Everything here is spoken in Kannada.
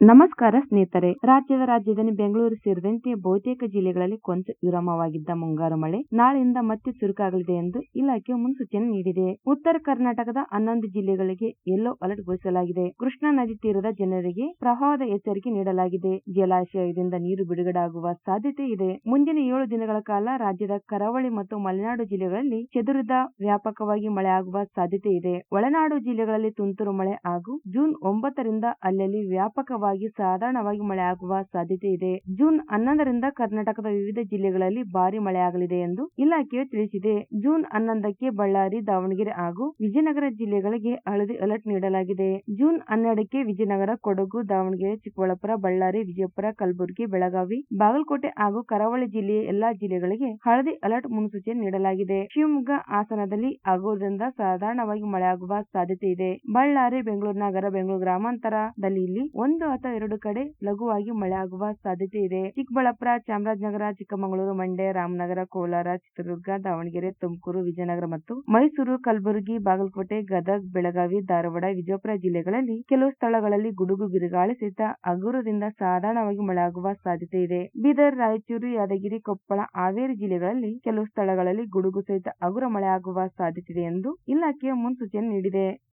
ನಮಸ್ಕಾರ ಸ್ನೇಹಿತರೆ. ರಾಜ್ಯದ ರಾಜಧಾನಿ ಬೆಂಗಳೂರು ಸೇರಿದಂತೆ ಬಹುತೇಕ ಜಿಲ್ಲೆಗಳಲ್ಲಿ ಕೊಂಚ ವಿರಾಮವಾಗಿದ್ದ ಮುಂಗಾರು ಮಳೆ ನಾಳೆಯಿಂದ ಮತ್ತೆ ಚುರುಕಾಗಲಿದೆ ಎಂದು ಇಲಾಖೆ ಮುನ್ಸೂಚನೆ ನೀಡಿದೆ. ಉತ್ತರ ಕರ್ನಾಟಕದ ಹನ್ನೊಂದು ಜಿಲ್ಲೆಗಳಿಗೆ ಯೆಲ್ಲೋ ಅಲರ್ಟ್ ಘೋಷಿಸಲಾಗಿದೆ. ಕೃಷ್ಣಾ ನದಿ ತೀರದ ಜನರಿಗೆ ಪ್ರವಾಹದ ಎಚ್ಚರಿಕೆ ನೀಡಲಾಗಿದೆ. ಜಲಾಶಯದಿಂದ ನೀರು ಬಿಡುಗಡೆಯಾಗುವ ಸಾಧ್ಯತೆ ಇದೆ. ಮುಂದಿನ ಏಳು ದಿನಗಳ ಕಾಲ ರಾಜ್ಯದ ಕರಾವಳಿ ಮತ್ತು ಮಲೆನಾಡು ಜಿಲ್ಲೆಗಳಲ್ಲಿ ಚದುರಿದ ವ್ಯಾಪಕವಾಗಿ ಮಳೆಯಾಗುವ ಸಾಧ್ಯತೆ ಇದೆ. ಒಳನಾಡು ಜಿಲ್ಲೆಗಳಲ್ಲಿ ತುಂತುರು ಮಳೆ ಹಾಗೂ ಜೂನ್ ಒಂಬತ್ತರಿಂದ ಅಲ್ಲಲ್ಲಿ ವ್ಯಾಪಕವಾಗಿ ಸಾಧಾರಣವಾಗಿ ಮಳೆಯಾಗುವ ಸಾಧ್ಯತೆ ಇದೆ. ಜೂನ್ ಹನ್ನೊಂದರಿಂದ ಕರ್ನಾಟಕದ ವಿವಿಧ ಜಿಲ್ಲೆಗಳಲ್ಲಿ ಭಾರಿ ಮಳೆಯಾಗಲಿದೆ ಎಂದು ಇಲಾಖೆಯು ತಿಳಿಸಿದೆ. ಜೂನ್ ಹನ್ನೊಂದಕ್ಕೆ ಬಳ್ಳಾರಿ, ದಾವಣಗೆರೆ ಹಾಗೂ ವಿಜಯನಗರ ಜಿಲ್ಲೆಗಳಿಗೆ ಹಳದಿ ಅಲರ್ಟ್ ನೀಡಲಾಗಿದೆ. ಜೂನ್ ಹನ್ನೆರಡಕ್ಕೆ ವಿಜಯನಗರ, ಕೊಡಗು, ದಾವಣಗೆರೆ, ಚಿಕ್ಕಬಳ್ಳಾಪುರ, ಬಳ್ಳಾರಿ, ವಿಜಯಪುರ, ಕಲಬುರಗಿ, ಬೆಳಗಾವಿ, ಬಾಗಲಕೋಟೆ ಹಾಗೂ ಕರಾವಳಿ ಜಿಲ್ಲೆಯ ಎಲ್ಲಾ ಜಿಲ್ಲೆಗಳಿಗೆ ಹಳದಿ ಅಲರ್ಟ್ ಮುನ್ಸೂಚನೆ ನೀಡಲಾಗಿದೆ. ಶಿವಮೊಗ್ಗ ಹಾಸನದಲ್ಲಿ ಆಗುವುದರಿಂದ ಸಾಧಾರಣವಾಗಿ ಮಳೆಯಾಗುವ ಸಾಧ್ಯತೆ ಇದೆ. ಬಳ್ಳಾರಿ, ಬೆಂಗಳೂರು ನಗರ, ಬೆಂಗಳೂರು ಗ್ರಾಮಾಂತರದಲ್ಲಿ ಇಲ್ಲಿ ಒಂದು ಅಥವಾ ಎರಡು ಕಡೆ ಲಘುವಾಗಿ ಮಳೆಯಾಗುವ ಸಾಧ್ಯತೆ ಇದೆ. ಚಿಕ್ಕಬಳ್ಳಾಪುರ, ಚಾಮರಾಜನಗರ, ಚಿಕ್ಕಮಗಳೂರು, ಮಂಡ್ಯ, ರಾಮನಗರ, ಕೋಲಾರ, ಚಿತ್ರದುರ್ಗ, ದಾವಣಗೆರೆ, ತುಮಕೂರು, ವಿಜಯನಗರ ಮತ್ತು ಮೈಸೂರು, ಕಲಬುರಗಿ, ಬಾಗಲಕೋಟೆ, ಗದಗ, ಬೆಳಗಾವಿ, ಧಾರವಾಡ, ವಿಜಯಪುರ ಜಿಲ್ಲೆಗಳಲ್ಲಿ ಕೆಲವು ಸ್ಥಳಗಳಲ್ಲಿ ಗುಡುಗು ಬಿರುಗಾಳಿ ಸಹಿತ ಹಗುರದಿಂದ ಸಾಧಾರಣವಾಗಿ ಮಳೆಯಾಗುವ ಸಾಧ್ಯತೆ ಇದೆ. ಬೀದರ್, ರಾಯಚೂರು, ಯಾದಗಿರಿ, ಕೊಪ್ಪಳ, ಹಾವೇರಿ ಜಿಲ್ಲೆಗಳಲ್ಲಿ ಕೆಲವು ಸ್ಥಳಗಳಲ್ಲಿ ಗುಡುಗು ಸಹಿತ ಹಗುರ ಮಳೆಯಾಗುವ ಸಾಧ್ಯತೆ ಇದೆ ಎಂದು ಇಲಾಖೆ ಮುನ್ಸೂಚನೆ ನೀಡಿದೆ.